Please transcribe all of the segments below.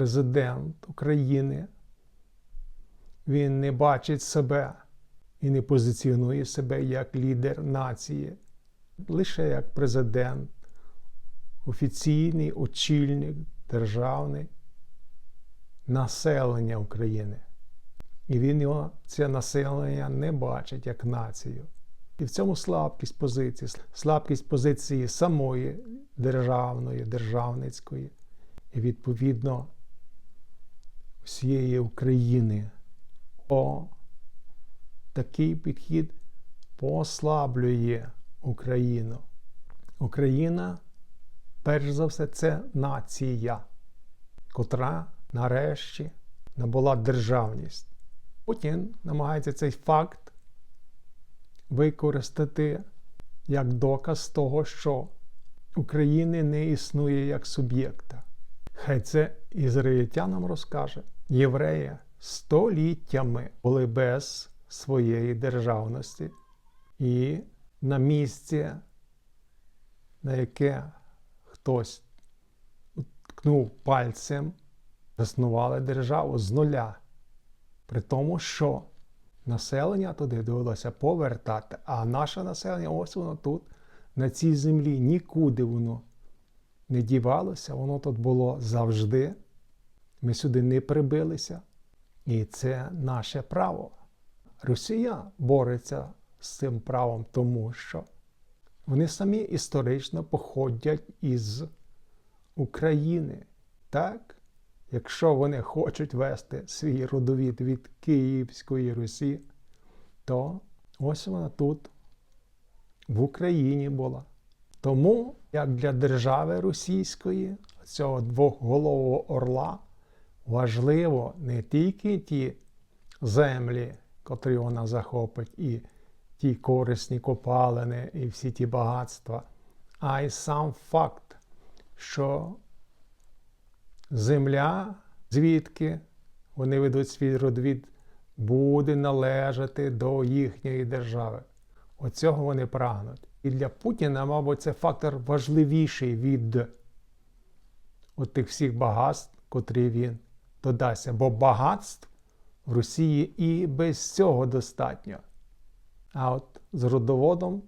президент України, він не бачить себе і не позиціонує себе як лідер нації, лише як президент, офіційний очільник державний населення України. І він його, це населення не бачить як націю. І в цьому слабкість позиції, слабкість позиції самої державної, державницької, і відповідно всієї України. О, такий підхід послаблює Україну. Україна, перш за все, це нація, котра нарешті набула державність. Путін намагається цей факт використати як доказ того, що України не існує як суб'єкта. Хай це ізраїльтянам розкаже. Євреї століттями були без своєї державності, і на місці, на яке хтось ткнув пальцем, заснували державу з нуля. При тому, що населення туди довелося повертати, а наше населення ось воно тут, на цій землі, нікуди воно не дівалося, воно тут було завжди. Ми сюди не прибилися. І це наше право. Росія бореться з цим правом, тому що вони самі історично походять із України. Так? Якщо вони хочуть вести свій родовід від Київської Русі, то ось вона тут, в Україні була. Тому, як для держави російської, цього двохголового орла, важливо не тільки ті землі, котрі вона захопить, і ті корисні копалини, і всі ті багатства, а й сам факт, що земля, звідки вони ведуть свій родвід, буде належати до їхньої держави. Оцього вони прагнуть. І для Путіна, мабуть, це фактор важливіший від тих всіх багатств, котрі він додасться. Бо багатств в Росії і без цього достатньо. А от з родоводом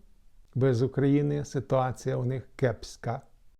без України ситуація у них кепська.